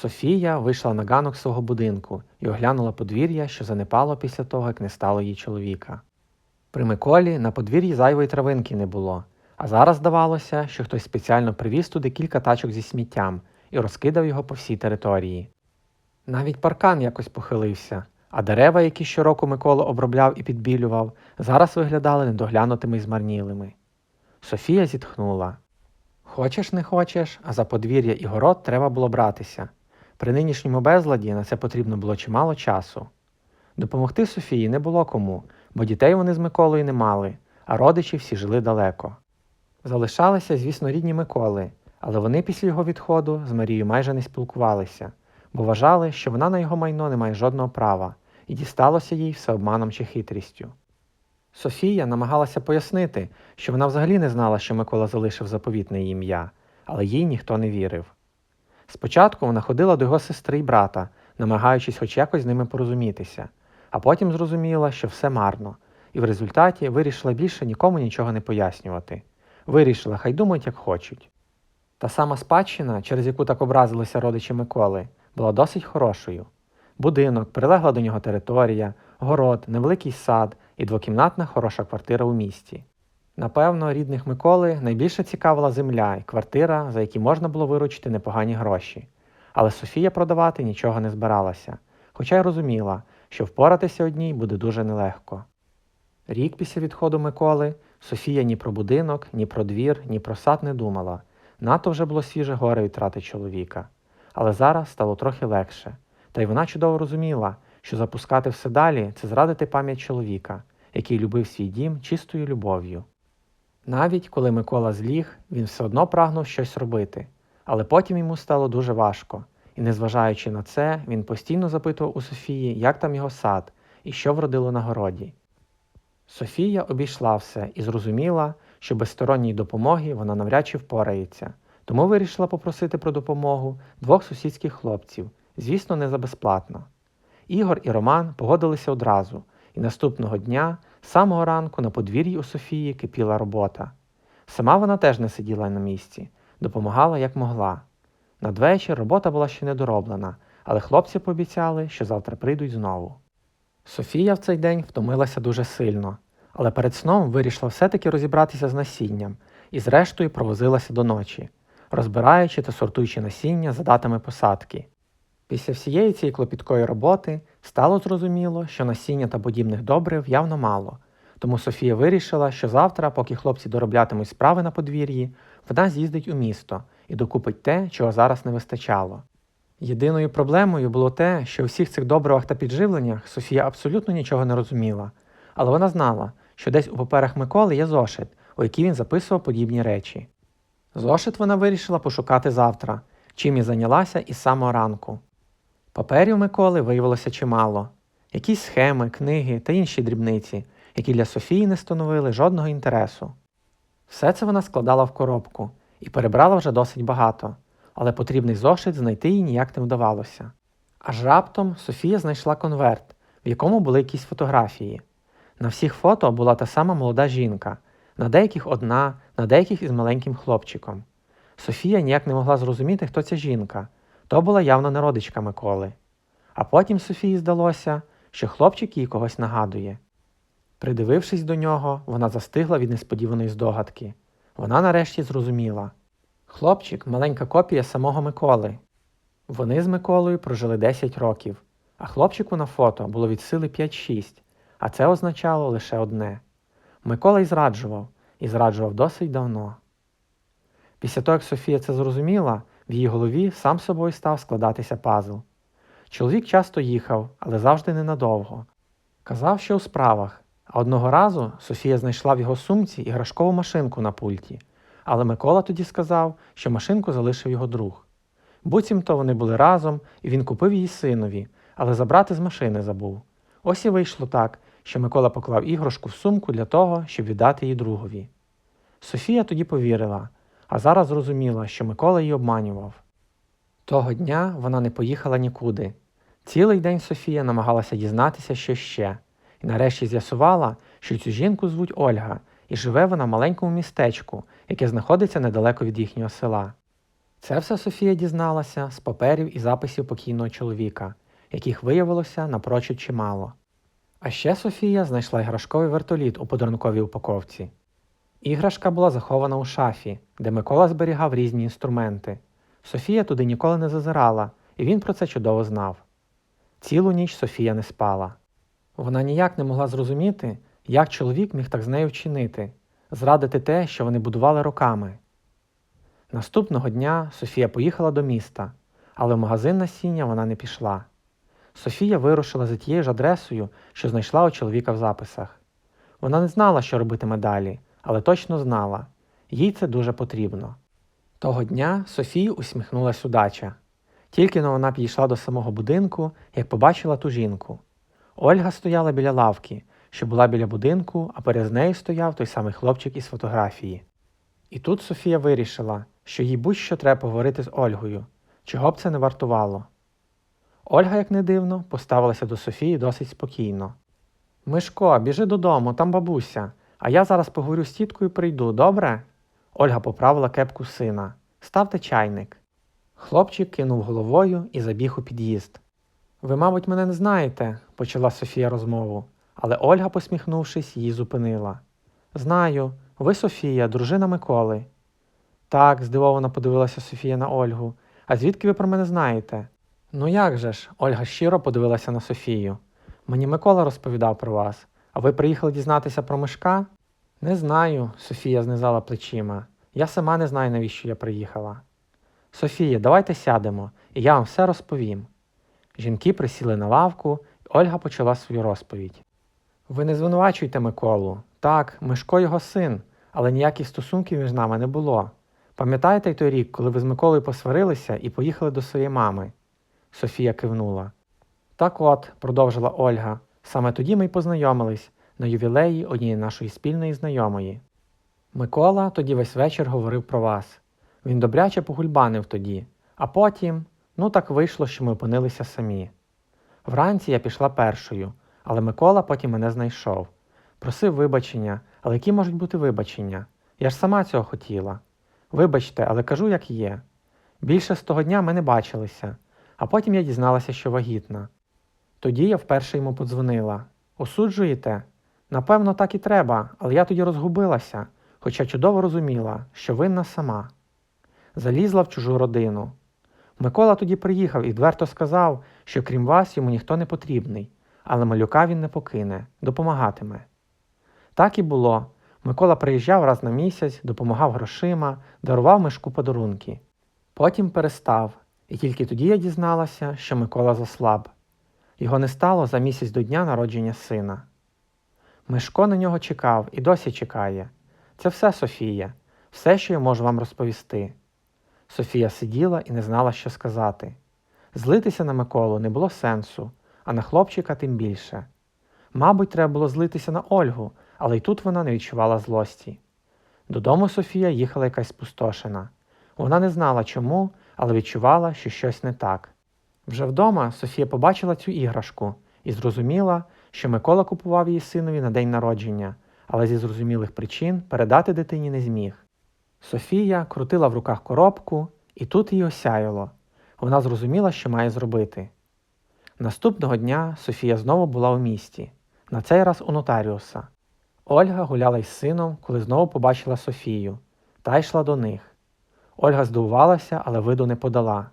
Софія вийшла на ганок свого будинку і оглянула подвір'я, що занепало після того, як не стало її чоловіка. При Миколі на подвір'ї зайвої травинки не було, а зараз здавалося, що хтось спеціально привіз туди кілька тачок зі сміттям і розкидав його по всій території. Навіть паркан якось похилився, а дерева, які щороку Микола обробляв і підбілював, зараз виглядали недоглянутими й змарнілими. Софія зітхнула. Хочеш, не хочеш, а за подвір'я і город треба було братися. При нинішньому безладі на це потрібно було чимало часу. Допомогти Софії не було кому, бо дітей вони з Миколою не мали, а родичі всі жили далеко. Залишалися, звісно, рідні Миколи, але вони після його відходу з Марією майже не спілкувалися, бо вважали, що вона на його майно не має жодного права, і дісталося їй все обманом чи хитрістю. Софія намагалася пояснити, що вона взагалі не знала, що Микола залишив заповітне ім'я, але їй ніхто не вірив. Спочатку вона ходила до його сестри й брата, намагаючись хоч якось з ними порозумітися, а потім зрозуміла, що все марно, і в результаті вирішила більше нікому нічого не пояснювати. Вирішила, хай думають, як хочуть. Та сама спадщина, через яку так образилися родичі Миколи, була досить хорошою. Будинок, прилегла до нього територія, город, невеликий сад і двокімнатна хороша квартира у місті. Напевно, рідних Миколи найбільше цікавила земля і квартира, за які можна було виручити непогані гроші. Але Софія продавати нічого не збиралася, хоча й розуміла, що впоратися одній буде дуже нелегко. Рік після відходу Миколи Софія ні про будинок, ні про двір, ні про сад не думала. Надто вже було свіже горе від чоловіка. Але зараз стало трохи легше, та й вона чудово розуміла, що запускати все далі це зрадити пам'ять чоловіка, який любив свій дім чистою любов'ю. Навіть коли Микола зліг, він все одно прагнув щось робити, але потім йому стало дуже важко, і, незважаючи на це, він постійно запитував у Софії, як там його сад і що вродило на городі. Софія обійшла все і зрозуміла, що без сторонньої допомоги вона навряд чи впорається, тому вирішила попросити про допомогу двох сусідських хлопців, звісно, не за безплатно. Ігор і Роман погодилися одразу, і наступного дня, з самого ранку, на подвір'ї у Софії кипіла робота. Сама вона теж не сиділа на місці, допомагала як могла. Надвечір робота була ще не дороблена, але хлопці пообіцяли, що завтра прийдуть знову. Софія в цей день втомилася дуже сильно, але перед сном вирішила все-таки розібратися з насінням і, зрештою, провозилася до ночі, розбираючи та сортуючи насіння за датами посадки. Після всієї цієї клопіткої роботи стало зрозуміло, що насіння та подібних добрив явно мало, тому Софія вирішила, що завтра, поки хлопці дороблятимуть справи на подвір'ї, вона з'їздить у місто і докупить те, чого зараз не вистачало. Єдиною проблемою було те, що у всіх цих добривах та підживленнях Софія абсолютно нічого не розуміла, але вона знала, що десь у паперах Миколи є зошит, у який він записував подібні речі. Зошит вона вирішила пошукати завтра, чим і зайнялася із самого ранку. Паперів Миколи виявилося чимало, якісь схеми, книги та інші дрібниці, які для Софії не становили жодного інтересу. Все це вона складала в коробку і перебрала вже досить багато, але потрібний зошит знайти їй ніяк не вдавалося. Аж раптом Софія знайшла конверт, в якому були якісь фотографії. На всіх фото була та сама молода жінка, на деяких одна, на деяких із маленьким хлопчиком. Софія ніяк не могла зрозуміти, хто ця жінка. То була явно не родичка Миколи. А потім Софії здалося, що хлопчик їй когось нагадує. Придивившись до нього, вона застигла від несподіваної здогадки. Вона нарешті зрозуміла. Хлопчик маленька копія самого Миколи. Вони з Миколою прожили 10 років, а хлопчику на фото було від сили 5-6, а це означало лише одне. Микола й зраджував, і зраджував досить давно. Після того, як Софія це зрозуміла, в її голові сам собою став складатися пазл. Чоловік часто їхав, але завжди ненадовго. Казав, що у справах, а одного разу Софія знайшла в його сумці іграшкову машинку на пульті, але Микола тоді сказав, що машинку залишив його друг. Буцімто вони були разом, і він купив її синові, але забрати з машини забув. Ось і вийшло так, що Микола поклав іграшку в сумку для того, щоб віддати її другові. Софія тоді повірила, а зараз зрозуміла, що Микола її обманював. Того дня вона не поїхала нікуди. Цілий день Софія намагалася дізнатися, що ще, і нарешті з'ясувала, що цю жінку звуть Ольга, і живе вона в маленькому містечку, яке знаходиться недалеко від їхнього села. Це все Софія дізналася з паперів і записів покійного чоловіка, яких виявилося напрочуд чимало. А ще Софія знайшла іграшковий вертоліт у подарунковій упаковці. Іграшка була захована у шафі, де Микола зберігав різні інструменти. Софія туди ніколи не зазирала, і він про це чудово знав. Цілу ніч Софія не спала. Вона ніяк не могла зрозуміти, як чоловік міг так з нею вчинити, зрадити те, що вони будували роками. Наступного дня Софія поїхала до міста, але в магазин насіння вона не пішла. Софія вирушила за тією ж адресою, що знайшла у чоловіка в записах. Вона не знала, що робитиме далі, але точно знала їй це дуже потрібно. Того дня Софії усміхнулась удача. Тільки но вона підійшла до самого будинку, як побачила ту жінку. Ольга стояла біля лавки, що була біля будинку, а перед нею стояв той самий хлопчик із фотографії. І тут Софія вирішила, що їй будь-що треба поговорити з Ольгою, чого б це не вартувало. Ольга, як не дивно, поставилася до Софії досить спокійно. Мишко, біжи додому, там бабуся, а я зараз поговорю з тіткою прийду, добре? Ольга поправила кепку сина. Ставте чайник. Хлопчик кинув головою і забіг у під'їзд. Ви, мабуть, мене не знаєте, почала Софія розмову, але Ольга, посміхнувшись, її зупинила. Знаю, ви Софія, дружина Миколи. Так, здивовано подивилася Софія на Ольгу. А звідки ви про мене знаєте? Ну як же ж, Ольга щиро подивилася на Софію. Мені Микола розповідав про вас, а ви приїхали дізнатися про мишка? Не знаю, Софія знизала плечима. Я сама не знаю, навіщо я приїхала. Софія, давайте сядемо, і я вам все розповім. Жінки присіли на лавку, і Ольга почала свою розповідь. Ви не звинувачуйте Миколу. Так, Мишко його син, але ніяких стосунків між нами не було. Пам'ятаєте той рік, коли ви з Миколою посварилися і поїхали до своєї мами? Софія кивнула. Так от, продовжила Ольга, саме тоді ми й познайомились на ювілеї однієї нашої спільної знайомої. Микола тоді весь вечір говорив про вас. Він добряче погульбанив тоді, а потім, ну так вийшло, що ми опинилися самі. Вранці я пішла першою, але Микола потім мене знайшов. Просив вибачення, але які можуть бути вибачення? Я ж сама цього хотіла. Вибачте, але кажу, як є. Більше з того дня ми не бачилися, а потім я дізналася, що вагітна. Тоді я вперше йому подзвонила. Осуджуєте? Напевно, так і треба, але я тоді розгубилася, хоча чудово розуміла, що винна сама. Залізла в чужу родину. Микола тоді приїхав і відверто сказав, що крім вас йому ніхто не потрібний, але малюка він не покине, допомагатиме. Так і було. Микола приїжджав раз на місяць, допомагав грошима, дарував мишку подарунки. Потім перестав, і тільки тоді я дізналася, що Микола заслаб. Його не стало за місяць до дня народження сина. Мишко на нього чекав і досі чекає. Це все Софія, все, що я можу вам розповісти. Софія сиділа і не знала, що сказати. Злитися на Миколу не було сенсу, а на хлопчика тим більше. Мабуть, треба було злитися на Ольгу, але й тут вона не відчувала злості. Додому Софія їхала якась спустошена. Вона не знала чому, але відчувала, що щось не так. Вже вдома Софія побачила цю іграшку і зрозуміла, що Микола купував її синові на день народження, але зі зрозумілих причин передати дитині не зміг. Софія крутила в руках коробку, і тут її осяяло. Вона зрозуміла, що має зробити. Наступного дня Софія знову була у місті, на цей раз у нотаріуса. Ольга гуляла із сином, коли знову побачила Софію, та йшла до них. Ольга здивувалася, але виду не подала.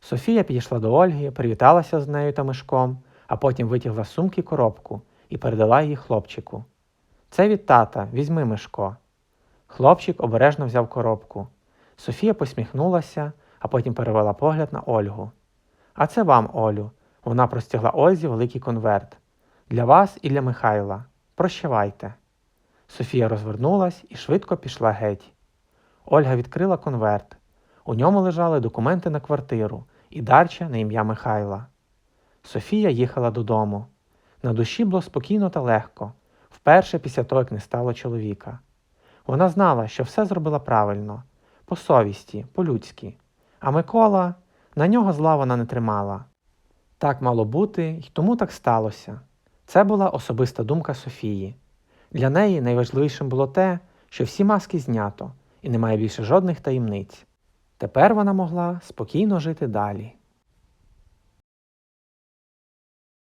Софія підійшла до Ольги, привіталася з нею та мишком, а потім витягла з сумки коробку і передала її хлопчику. Це від тата, візьми мишко. Хлопчик обережно взяв коробку. Софія посміхнулася, а потім перевела погляд на Ольгу. А це вам, Олю. Вона простягла Ользі великий конверт. Для вас і для Михайла. Прощавайте. Софія розвернулась і швидко пішла геть. Ольга відкрила конверт. У ньому лежали документи на квартиру і дарча на ім'я Михайла. Софія їхала додому. На душі було спокійно та легко, вперше після того, як не стало чоловіка. Вона знала, що все зробила правильно, по совісті, по-людськи. А Микола на нього зла вона не тримала. Так мало бути, й тому так сталося. Це була особиста думка Софії. Для неї найважливішим було те, що всі маски знято і немає більше жодних таємниць. Тепер вона могла спокійно жити далі.